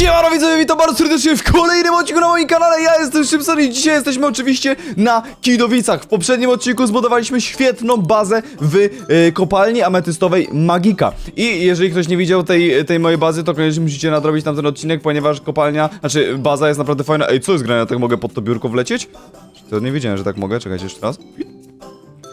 Siemano widzowie, witam bardzo serdecznie w kolejnym odcinku na moim kanale, ja jestem Szybson i dzisiaj jesteśmy oczywiście na Kidowicach. W poprzednim odcinku zbudowaliśmy świetną bazę w e, kopalni ametystowej Magika. I jeżeli ktoś nie widział tej, tej mojej bazy, to koniecznie musicie nadrobić tamten odcinek, ponieważ kopalnia, znaczy baza jest naprawdę fajna. Ej, co jest grane, tak mogę pod to biurko wlecieć? To nie wiedziałem, że tak mogę, czekajcie jeszcze raz.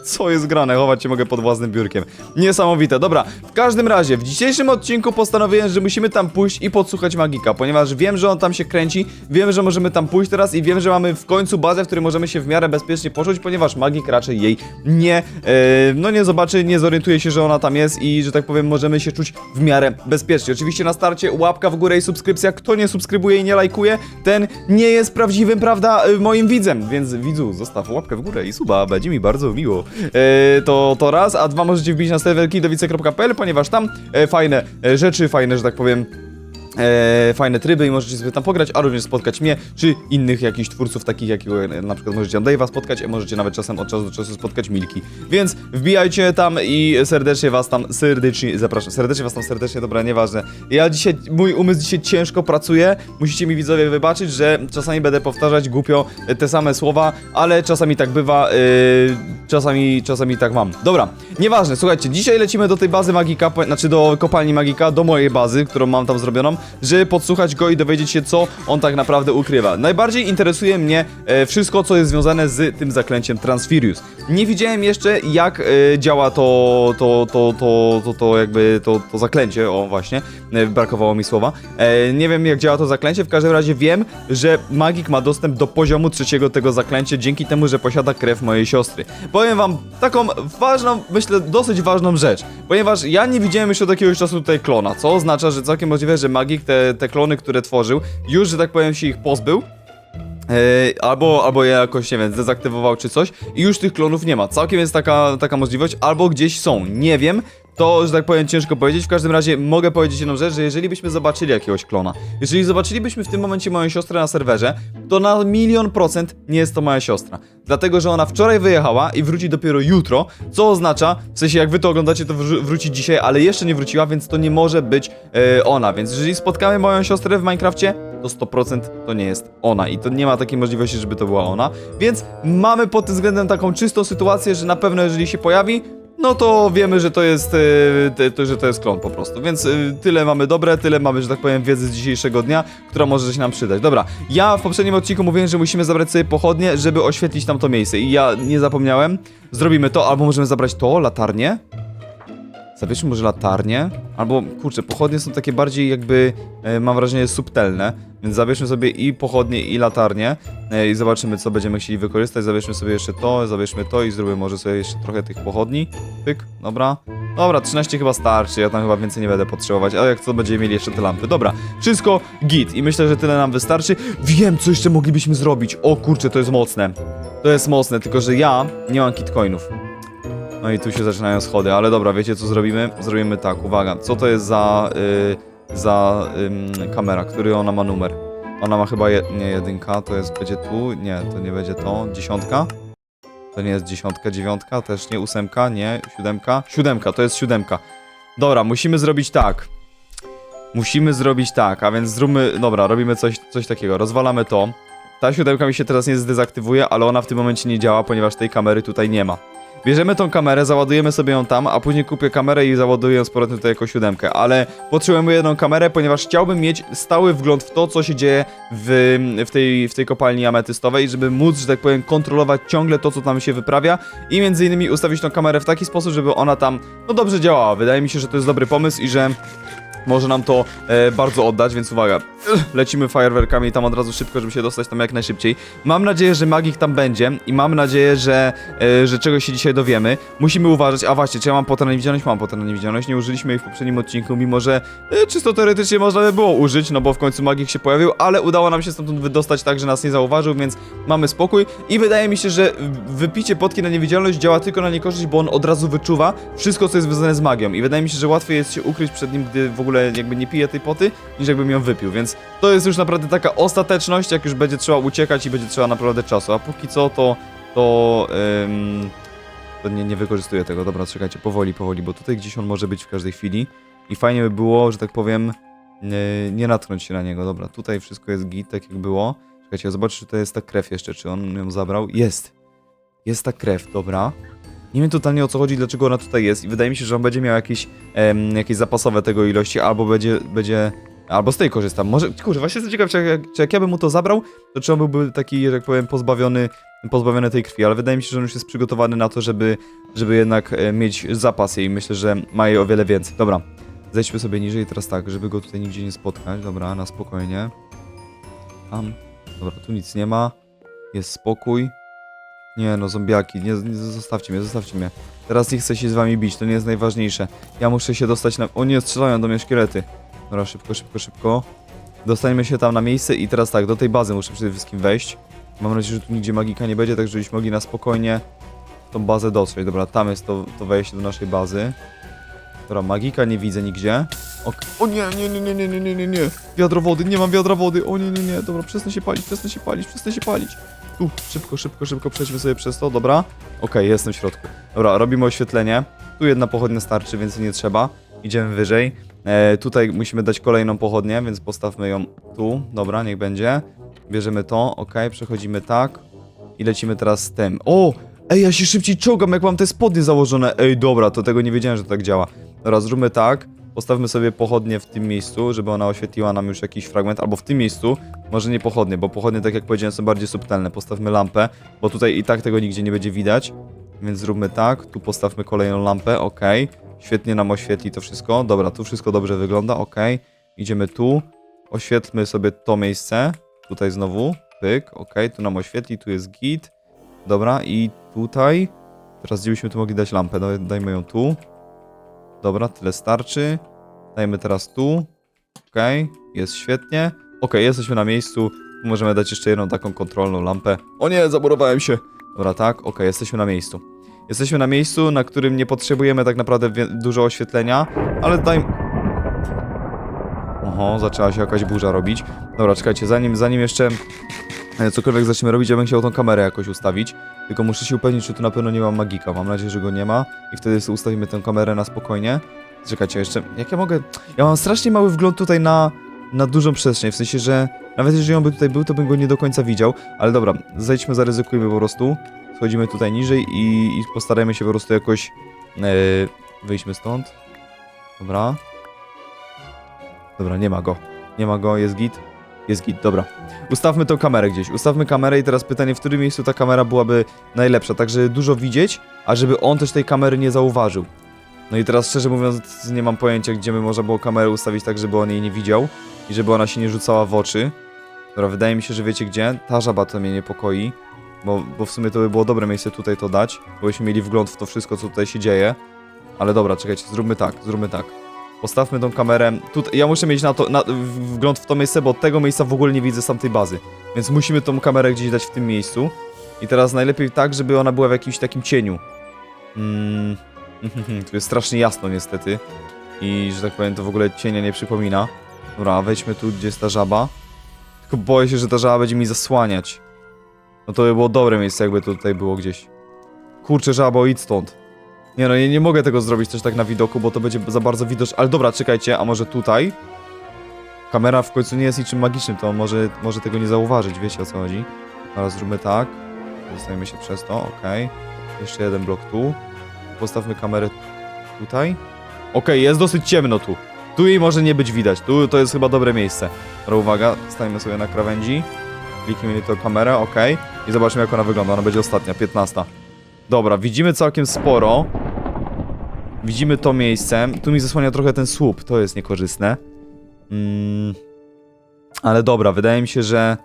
Co jest grane? Chować się mogę pod własnym biurkiem. Niesamowite. Dobra, w każdym razie, w dzisiejszym odcinku postanowiłem, że musimy tam pójść i podsłuchać Magika, ponieważ wiem, że on tam się kręci, wiem, że możemy tam pójść teraz i wiem, że mamy w końcu bazę, w której możemy się w miarę bezpiecznie poczuć, ponieważ Magik raczej jej nie, e, no nie zobaczy, nie zorientuje się, że ona tam jest i, że tak powiem, możemy się czuć w miarę bezpiecznie. Oczywiście na starcie łapka w górę i subskrypcja. Kto nie subskrybuje i nie lajkuje, ten nie jest prawdziwym, prawda, e, moim widzem, więc widzu, zostaw łapkę w górę i suba, będzie mi bardzo miło. E, to, to raz, a dwa możecie wbić na serwer kidowice.pl, ponieważ tam e, fajne e, rzeczy, fajne, że tak powiem, e, fajne tryby i możecie sobie tam pograć, a również spotkać mnie, czy innych jakichś twórców, takich jak e, na przykład możecie Dave'a spotkać, a możecie nawet czasem od czasu do czasu spotkać Milki. Więc wbijajcie tam i serdecznie was tam, serdecznie zapraszam, serdecznie was tam, serdecznie, dobra, nieważne. Ja dzisiaj, mój umysł dzisiaj ciężko pracuje, musicie mi widzowie wybaczyć, że czasami będę powtarzać głupio e, te same słowa, ale czasami tak bywa, e, czasami, czasami tak mam. Dobra, nieważne, słuchajcie, dzisiaj lecimy do tej bazy Magika, znaczy do kopalni Magika, do mojej bazy, którą mam tam zrobioną, żeby podsłuchać go i dowiedzieć się, co on tak naprawdę ukrywa. Najbardziej interesuje mnie e, wszystko, co jest związane z tym zaklęciem Transfirius. Nie widziałem jeszcze, jak e, działa to, to, to, to, to, to jakby to, to zaklęcie, o właśnie, e, brakowało mi słowa. E, nie wiem, jak działa to zaklęcie, w każdym razie wiem, że magik ma dostęp do poziomu trzeciego tego zaklęcia dzięki temu, że posiada krew mojej siostry. Powiem wam taką ważną, myślę, dosyć ważną rzecz, ponieważ ja nie widziałem jeszcze od jakiegoś czasu tutaj klona, co oznacza, że całkiem możliwe, że magik te, te klony, które tworzył, już, że tak powiem, się ich pozbył. E, albo, albo je jakoś, nie wiem, zdezaktywował czy coś i już tych klonów nie ma. Całkiem jest taka, taka możliwość, albo gdzieś są, nie wiem. To, że tak powiem, ciężko powiedzieć. W każdym razie mogę powiedzieć jedną rzecz, że jeżeli byśmy zobaczyli jakiegoś klona, jeżeli zobaczylibyśmy w tym momencie moją siostrę na serwerze, to na milion procent nie jest to moja siostra. Dlatego, że ona wczoraj wyjechała i wróci dopiero jutro, co oznacza, w sensie jak wy to oglądacie, to wró- wróci dzisiaj, ale jeszcze nie wróciła, więc to nie może być e, ona. Więc jeżeli spotkamy moją siostrę w Minecrafcie, to 100% to nie jest ona i to nie ma takiej możliwości, żeby to była ona. Więc mamy pod tym względem taką czystą sytuację, że na pewno jeżeli się pojawi, no to wiemy, że to jest, e, to, że to jest klon po prostu. Więc e, tyle mamy dobre, tyle mamy, że tak powiem, wiedzy z dzisiejszego dnia, która może się nam przydać. Dobra, ja w poprzednim odcinku mówiłem, że musimy zabrać sobie pochodnie, żeby oświetlić tam to miejsce i ja nie zapomniałem. Zrobimy to, albo możemy zabrać to, latarnię. Zabierzmy może latarnię, albo kurczę, pochodnie są takie bardziej jakby, e, mam wrażenie, subtelne, więc zabierzmy sobie i pochodnie, i latarnię e, i zobaczymy, co będziemy chcieli wykorzystać. Zabierzmy sobie jeszcze to, zabierzmy to i zróbmy może sobie jeszcze trochę tych pochodni. Pyk, dobra. Dobra, 13 chyba starczy, ja tam chyba więcej nie będę potrzebować, ale jak to będziemy mieli jeszcze te lampy. Dobra, wszystko git i myślę, że tyle nam wystarczy. Wiem, co jeszcze moglibyśmy zrobić. O kurczę, to jest mocne. To jest mocne, tylko że ja nie mam kitcoinów. No i tu się zaczynają schody, ale dobra, wiecie co zrobimy? Zrobimy tak, uwaga, co to jest za, y, za ym, kamera, który ona ma numer? Ona ma chyba, nie jedynka, to jest, będzie tu, nie, to nie będzie to, dziesiątka? To nie jest dziesiątka, dziewiątka, też nie, ósemka, nie, siódemka, siódemka, to jest siódemka. Dobra, musimy zrobić tak. Musimy zrobić tak, a więc zróbmy, dobra, robimy coś, coś takiego, rozwalamy to. Ta siódemka mi się teraz nie zdezaktywuje, ale ona w tym momencie nie działa, ponieważ tej kamery tutaj nie ma. Bierzemy tą kamerę, załadujemy sobie ją tam, a później kupię kamerę i załaduję ją z powrotem tutaj jako siódemkę, ale potrzebujemy jedną kamerę, ponieważ chciałbym mieć stały wgląd w to, co się dzieje w, w, tej, w tej kopalni ametystowej, żeby móc, że tak powiem, kontrolować ciągle to, co tam się wyprawia i między innymi ustawić tą kamerę w taki sposób, żeby ona tam, no dobrze działała. Wydaje mi się, że to jest dobry pomysł i że może nam to e, bardzo oddać, więc uwaga. Lecimy fajerwerkami tam od razu szybko, żeby się dostać tam jak najszybciej. Mam nadzieję, że magik tam będzie i mam nadzieję, że, e, że czegoś się dzisiaj dowiemy. Musimy uważać, a właśnie, czy ja mam potę na niewidzialność? Mam potę na niewidzialność, nie użyliśmy jej w poprzednim odcinku, mimo że e, czysto teoretycznie można by było użyć, no bo w końcu magik się pojawił, ale udało nam się stamtąd wydostać tak, że nas nie zauważył, więc mamy spokój i wydaje mi się, że wypicie potki na niewidzialność działa tylko na niekorzyść, bo on od razu wyczuwa wszystko, co jest związane z magią i wydaje mi się, że łatwiej jest się ukryć przed nim, gdy w ogóle jakby nie pije tej poty, niż jakbym ją wypił, więc to jest już naprawdę taka ostateczność, jak już będzie trzeba uciekać i będzie trzeba naprawdę czasu, a póki co to, to, ym, to nie, nie wykorzystuję tego, dobra, czekajcie, powoli, powoli, bo tutaj gdzieś on może być w każdej chwili i fajnie by było, że tak powiem, nie, nie natknąć się na niego. Dobra, tutaj wszystko jest git, tak jak było. Czekajcie, zobaczę, czy to jest ta krew jeszcze, czy on ją zabrał. Jest. Jest ta krew, dobra. Nie wiem totalnie o co chodzi, dlaczego ona tutaj jest i wydaje mi się, że on będzie miał jakieś, em, jakieś zapasowe tego ilości, albo będzie, będzie, albo z tej korzystam. Może, kurczę, właśnie jestem ciekaw, czy jak, czy jak ja bym mu to zabrał, to czy on byłby taki, że tak powiem, pozbawiony, pozbawiony tej krwi, ale wydaje mi się, że on już jest przygotowany na to, żeby, żeby jednak e, mieć zapas i myślę, że ma jej o wiele więcej. Dobra, zejdźmy sobie niżej teraz tak, żeby go tutaj nigdzie nie spotkać, dobra, na spokojnie. Tam, dobra, tu nic nie ma, jest spokój. Nie no, zombiaki, nie, nie zostawcie mnie, zostawcie mnie. Teraz nie chcę się z wami bić, to nie jest najważniejsze. Ja muszę się dostać na... O nie, strzelają do mnie szkielety. Dobra, szybko, szybko, szybko. Dostaniemy się tam na miejsce i teraz tak, do tej bazy muszę przede wszystkim wejść. Mam nadzieję, że tu nigdzie magika nie będzie, tak żebyśmy mogli na spokojnie tą bazę dotrzeć. Dobra, tam jest to, to wejście do naszej bazy. Dobra, magika nie widzę nigdzie. Ok. O nie, nie, nie, nie, nie, nie, nie, nie, nie. Wiadro wody, nie mam wiadra wody. O nie, nie, nie. Dobra, przestań się palić, przestań się palić, przestań się palić. Tu, szybko, szybko, szybko przejdźmy sobie przez to, dobra? Okej, jestem w środku. Dobra, robimy oświetlenie. Tu jedna pochodnia starczy, więc nie trzeba. Idziemy wyżej. E, tutaj musimy dać kolejną pochodnię, więc postawmy ją tu. Dobra, niech będzie. Bierzemy to, okej, przechodzimy tak. I lecimy teraz z tym. O! Ej, ja się szybciej czołgam, jak mam te spodnie założone. Ej, dobra, to tego nie wiedziałem, że tak działa. Dobra, zróbmy tak. Postawmy sobie pochodnie w tym miejscu, żeby ona oświetliła nam już jakiś fragment, albo w tym miejscu, może nie pochodnie, bo pochodnie, tak jak powiedziałem, są bardziej subtelne. Postawmy lampę, bo tutaj i tak tego nigdzie nie będzie widać, więc zróbmy tak. Tu postawmy kolejną lampę, ok. Świetnie nam oświetli to wszystko. Dobra, tu wszystko dobrze wygląda, ok. Idziemy tu, oświetlmy sobie to miejsce. Tutaj znowu, pyk, ok, tu nam oświetli, tu jest git. Dobra, i tutaj, teraz gdzie byśmy tu mogli dać lampę, no, dajmy ją tu. Dobra, tyle starczy. Dajmy teraz tu. Okej, jest świetnie. Okej, jesteśmy na miejscu. Możemy dać jeszcze jedną taką kontrolną lampę. O nie, zaburowałem się. Dobra, tak, okej, jesteśmy na miejscu. Jesteśmy na miejscu, na którym nie potrzebujemy tak naprawdę dużo oświetlenia, ale daj... Oho, zaczęła się jakaś burza robić. Dobra, czekajcie, zanim, zanim jeszcze cokolwiek zaczniemy robić, ja bym chciał tą kamerę jakoś ustawić. Tylko muszę się upewnić, czy tu na pewno nie ma magika. Mam nadzieję, że go nie ma. I wtedy sobie ustawimy tę kamerę na spokojnie. Czekajcie, jeszcze. Jak ja mogę. Ja mam strasznie mały wgląd tutaj na, na dużą przestrzeń. W sensie, że nawet jeżeli on by tutaj był, to bym go nie do końca widział. Ale dobra, zejdźmy, zaryzykujmy po prostu. Schodzimy tutaj niżej i, i postarajmy się po prostu jakoś. Yy, wyjśmy stąd. Dobra. Dobra, nie ma go. Nie ma go, jest git. Jest git, dobra. Ustawmy tą kamerę gdzieś. Ustawmy kamerę i teraz pytanie, w którym miejscu ta kamera byłaby najlepsza, tak żeby dużo widzieć, a żeby on też tej kamery nie zauważył. No i teraz szczerze mówiąc nie mam pojęcia, gdzie by można było kamerę ustawić tak, żeby on jej nie widział i żeby ona się nie rzucała w oczy. Dobra, wydaje mi się, że wiecie gdzie? Ta żaba to mnie niepokoi, bo, bo w sumie to by było dobre miejsce tutaj to dać, bo byśmy mieli wgląd w to wszystko, co tutaj się dzieje. Ale dobra, czekajcie, zróbmy tak, zróbmy tak. Postawmy tą kamerę. Tutaj, ja muszę mieć na to na, wgląd w to miejsce, bo tego miejsca w ogóle nie widzę z tamtej bazy. Więc musimy tą kamerę gdzieś dać w tym miejscu. I teraz najlepiej tak, żeby ona była w jakimś takim cieniu. Mm, tu jest strasznie jasno niestety. I że tak powiem, to w ogóle cienia nie przypomina. Dobra, wejdźmy tu, gdzie jest ta żaba. Tylko boję się, że ta żaba będzie mi zasłaniać. No to by było dobre miejsce, jakby to tutaj było gdzieś. Kurczę, żabo, idź stąd. Nie no, nie, nie mogę tego zrobić też tak na widoku, bo to będzie za bardzo widoczne. Ale dobra, czekajcie, a może tutaj? Kamera w końcu nie jest niczym magicznym, to może, może tego nie zauważyć, wiecie o co chodzi. Teraz zróbmy tak. Zostajemy się przez to, okej. Jeszcze jeden blok tu. Postawmy kamerę tutaj. Okej, jest dosyć ciemno tu. Tu jej może nie być widać. Tu to jest chyba dobre miejsce. Dobra, uwaga, stajemy sobie na krawędzi. Kliknijmy tę kamerę, okej. I zobaczmy jak ona wygląda. Ona będzie ostatnia, 15. Dobra, widzimy całkiem sporo. Widzimy to miejsce. Tu mi zasłania trochę ten słup, to jest niekorzystne. Mm, ale dobra, wydaje mi się, że,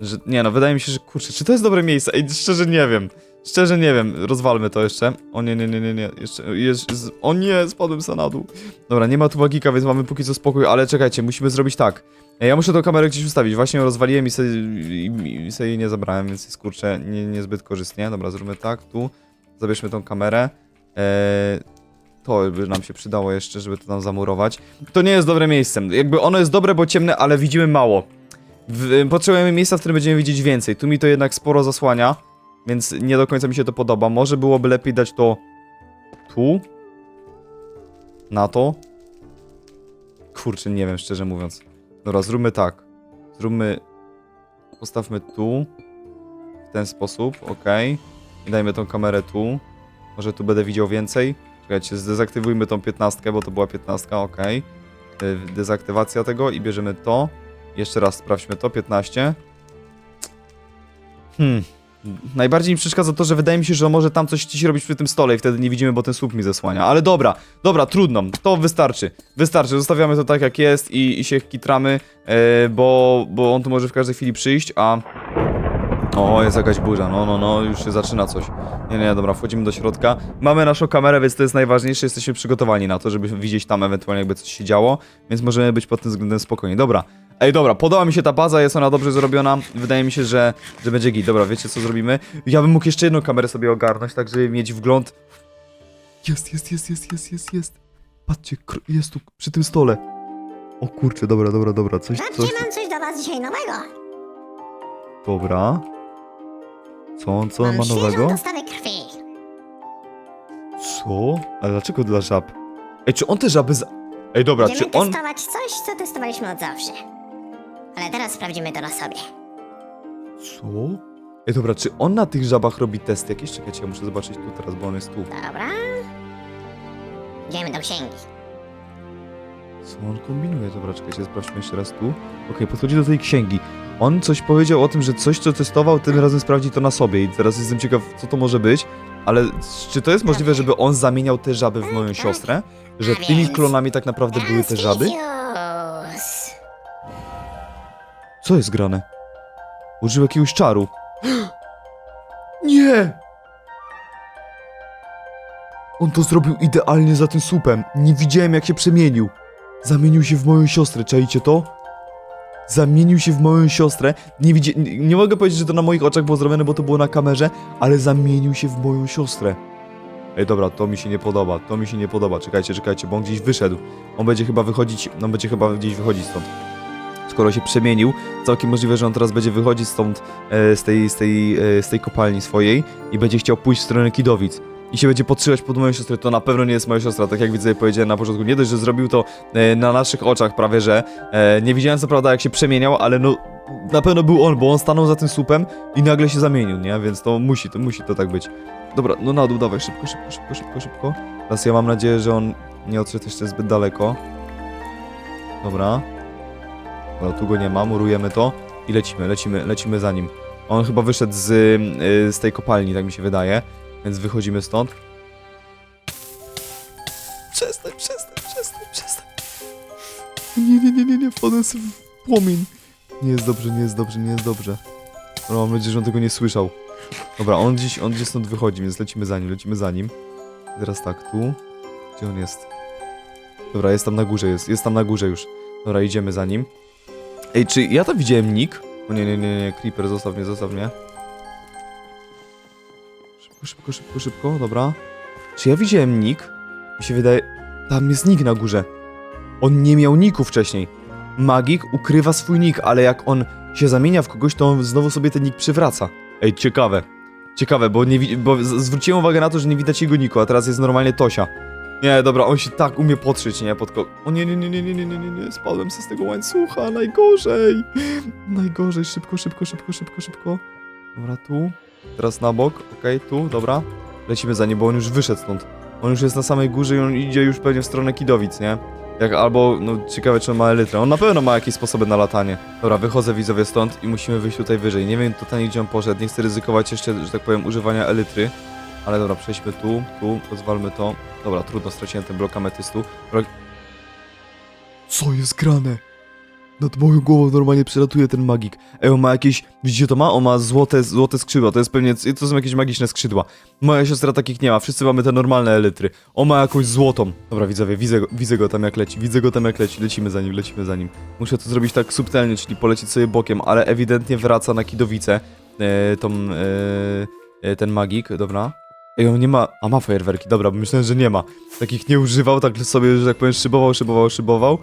że. Nie no, wydaje mi się, że kurczę, czy to jest dobre miejsce? Ej, szczerze nie wiem. Szczerze nie wiem, rozwalmy to jeszcze. O nie, nie, nie, nie, nie. Jeszcze, jest, z- o nie, spadłem sa na dół. Dobra, nie ma tu magika, więc mamy póki co spokój, ale czekajcie, musimy zrobić tak. Ja muszę tą kamerę gdzieś ustawić. Właśnie ją rozwaliłem i sobie, i, i sobie jej nie zabrałem, więc jest kurczę nie, niezbyt korzystnie. Dobra, zróbmy tak, tu. Zabierzmy tą kamerę. Eee, to by nam się przydało jeszcze, żeby to tam zamurować. To nie jest dobre miejsce. Jakby ono jest dobre, bo ciemne, ale widzimy mało. W, potrzebujemy miejsca, w którym będziemy widzieć więcej. Tu mi to jednak sporo zasłania, więc nie do końca mi się to podoba. Może byłoby lepiej dać to tu. Na to. Kurczę, nie wiem, szczerze mówiąc. Dobra, zróbmy tak. Zróbmy... Postawmy tu. W ten sposób, ok. I dajmy tą kamerę tu. Może tu będę widział więcej. Czekajcie, zdezaktywujmy tą 15, bo to była 15, ok. Dezaktywacja tego i bierzemy to. Jeszcze raz sprawdźmy to, 15. Hmm. Najbardziej mi przeszkadza to, że wydaje mi się, że może tam coś ci robić przy tym stole i wtedy nie widzimy, bo ten słup mi zasłania. Ale dobra, dobra, trudno, to wystarczy. Wystarczy, zostawiamy to tak jak jest i, i się kitramy, e, bo, bo on tu może w każdej chwili przyjść, a... O, jest jakaś burza, no, no, no, już się zaczyna coś. Nie, nie, dobra, wchodzimy do środka. Mamy naszą kamerę, więc to jest najważniejsze, jesteśmy przygotowani na to, żeby widzieć tam ewentualnie jakby coś się działo, więc możemy być pod tym względem spokojni. Dobra, ej, dobra, podoba mi się ta baza, jest ona dobrze zrobiona, wydaje mi się, że, że będzie git. Dobra, wiecie co zrobimy? Ja bym mógł jeszcze jedną kamerę sobie ogarnąć, tak żeby mieć wgląd. Jest, jest, jest, jest, jest, jest, jest. Patrzcie, jest tu przy tym stole. O kurczę, dobra, dobra, dobra, coś, coś, Babcie, mam coś dla was dzisiaj nowego. dobra. Co on, co on ma nowego? krwi. Co? Ale dlaczego dla żab? Ej, czy on te żaby z... Ej, dobra, Będziemy czy on... testować coś, co testowaliśmy od zawsze. Ale teraz sprawdzimy to na sobie. Co? Ej, dobra, czy on na tych żabach robi testy jakieś? Czekajcie, ja muszę zobaczyć tu teraz, bo on jest tu. Dobra. Idziemy do księgi. Co on kombinuje? Dobra, czekajcie, sprawdźmy jeszcze raz tu. Okej, podchodzi do tej księgi. On coś powiedział o tym, że coś, co testował, tym razem sprawdzi to na sobie i teraz jestem ciekaw, co to może być, ale czy to jest możliwe, żeby on zamieniał te żaby w moją siostrę? Że A tymi klonami tak naprawdę były te żaby? Co jest grane? Użył jakiegoś czaru. Nie! On to zrobił idealnie za tym słupem. Nie widziałem jak się przemienił. Zamienił się w moją siostrę, czajcie to? Zamienił się w moją siostrę. Nie, widzi... nie, mogę powiedzieć, że to na moich oczach było zrobione, bo to było na kamerze, ale zamienił się w moją siostrę. Ej, dobra, to mi się nie podoba, to mi się nie podoba. Czekajcie, czekajcie, bo on gdzieś wyszedł. On będzie chyba wychodzić, on będzie chyba gdzieś wychodzić stąd. Skoro się przemienił, całkiem możliwe, że on teraz będzie wychodzić stąd, e, z, tej, z, tej, e, z tej kopalni swojej i będzie chciał pójść w stronę Kidowic. I się będzie podszywać pod moją siostrę, to na pewno nie jest moja siostra, tak jak widzę, powiedziałem na początku. Nie dość, że zrobił to e, na naszych oczach prawie, że e, nie widziałem co prawda jak się przemieniał, ale no na pewno był on, bo on stanął za tym słupem i nagle się zamienił, nie? Więc to musi, to musi to tak być. Dobra, no na dół, dawaj, szybko, szybko, szybko, szybko, szybko. Teraz ja mam nadzieję, że on nie odszedł jeszcze zbyt daleko. Dobra. Dobra, tu go nie ma, murujemy to i lecimy, lecimy, lecimy za nim. On chyba wyszedł z, y, z tej kopalni, tak mi się wydaje, więc wychodzimy stąd. Przestań, przestań, przestań, przestań. Nie, nie, nie, nie, nie, wpadłem sobie w płomień. Nie jest dobrze, nie jest dobrze, nie jest dobrze. Dobra, mam nadzieję, że on tego nie słyszał. Dobra, on gdzieś, on gdzieś stąd wychodzi, więc lecimy za nim, lecimy za nim. I teraz tak, tu. Gdzie on jest? Dobra, jest tam na górze, jest, jest tam na górze już. Dobra, idziemy za nim. Ej, czy ja to widziałem nick? O nie, nie, nie, nie, Creeper, zostaw mnie, zostaw mnie. Szybko, szybko, szybko, szybko, dobra. Czy ja widziałem nick? Mi się wydaje... Tam jest nick na górze. On nie miał niku wcześniej. Magik ukrywa swój nick, ale jak on się zamienia w kogoś, to on znowu sobie ten nick przywraca. Ej, ciekawe. Ciekawe, bo, nie, bo zwróciłem uwagę na to, że nie widać jego niku, a teraz jest normalnie Tosia. Nie, dobra, on się tak umie podszyć, nie? Pod o nie, nie, nie, nie, nie, nie, nie, nie, nie, spadłem z tego łańcucha, najgorzej. Najgorzej, szybko, szybko, szybko, szybko, szybko. Dobra, tu. Teraz na bok, okej, tu, dobra. Lecimy za nim, bo on już wyszedł stąd. On już jest na samej górze i on idzie już pewnie w stronę Kidowic, nie? Jak albo, no ciekawe czy on ma elytrę. On na pewno ma jakieś sposoby na latanie. Dobra, wychodzę widzowie stąd i musimy wyjść tutaj wyżej. Nie wiem totalnie gdzie on poszedł, nie chcę ryzykować jeszcze, że tak powiem, używania elytry. Ale dobra, przejdźmy tu, tu, rozwalmy to. Dobra, trudno, straciłem ten blok ametystu. Blok... Co jest grane? Nad moją głową normalnie przelatuje ten magik. Ej, on ma jakieś, widzicie to ma? On ma złote, złote skrzydła, to jest pewnie, to są jakieś magiczne skrzydła. Moja siostra takich nie ma, wszyscy mamy te normalne elytry. On ma jakąś złotą. Dobra, widzowie, widzę go, widzę go tam jak leci, widzę go tam jak leci, lecimy za nim, lecimy za nim. Muszę to zrobić tak subtelnie, czyli polecieć sobie bokiem, ale ewidentnie wraca na kidowicę e, tą, e, e, ten magik, dobra. Ej, on nie ma, a ma fajerwerki, dobra, myślałem, że nie ma. Takich nie używał, tak sobie, że tak powiem, szybował, szybował, szybował.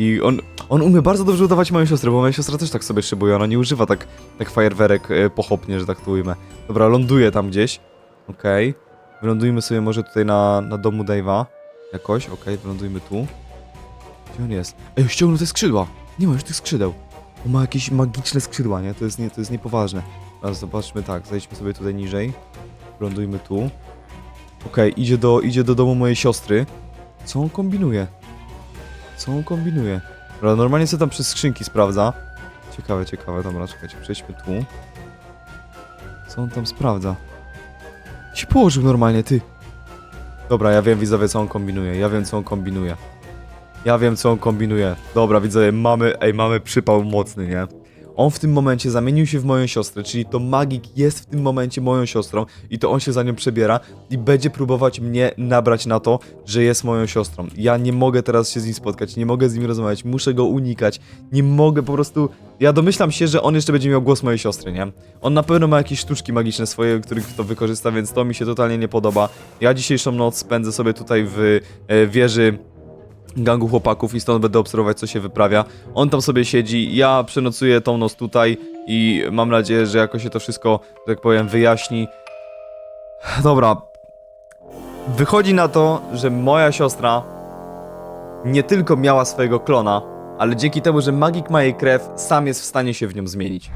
I on, on umie bardzo dobrze udawać moją siostrę, bo moja siostra też tak sobie szybuje, ona nie używa tak, tak fajerwerek e, pochopnie, że tak to ujmę. Dobra, ląduje tam gdzieś. Okej. Wylądujmy sobie może tutaj na, na domu Dave'a. Jakoś, okej, wylądujmy tu. Gdzie on jest? Ej, ściągnął te skrzydła. Nie ma już tych skrzydeł. On ma jakieś magiczne skrzydła, nie? To jest, nie, to jest niepoważne. Teraz zobaczmy tak, zejdźmy sobie tutaj niżej. Lądujmy tu. Okej, idzie, do, idzie do domu mojej siostry. Co on kombinuje? Co on kombinuje? Dobra, normalnie sobie tam przez skrzynki sprawdza. Ciekawe, ciekawe. Dobra, czekajcie, przejdźmy tu. Co on tam sprawdza? Się położył normalnie, ty. Dobra, ja wiem widzowie co on kombinuje, ja wiem co on kombinuje. Ja wiem co on kombinuje. Dobra widzowie, mamy, ej, mamy przypał mocny, nie? On w tym momencie zamienił się w moją siostrę, czyli to magik jest w tym momencie moją siostrą i to on się za nią przebiera i będzie próbować mnie nabrać na to, że jest moją siostrą. Ja nie mogę teraz się z nim spotkać, nie mogę z nim rozmawiać, muszę go unikać, nie mogę po prostu... Ja domyślam się, że on jeszcze będzie miał głos mojej siostry, nie? On na pewno ma jakieś sztuczki magiczne swoje, których to wykorzysta, więc to mi się totalnie nie podoba. Ja dzisiejszą noc spędzę sobie tutaj w e, wieży gangu chłopaków i stąd będę obserwować, co się wyprawia. On tam sobie siedzi, ja przenocuję tą noc tutaj i mam nadzieję, że jakoś się to wszystko, tak powiem, wyjaśni. Dobra. Wychodzi na to, że moja siostra nie tylko miała swojego klona, ale dzięki temu, że magik ma jej krew, sam jest w stanie się w nią zmienić.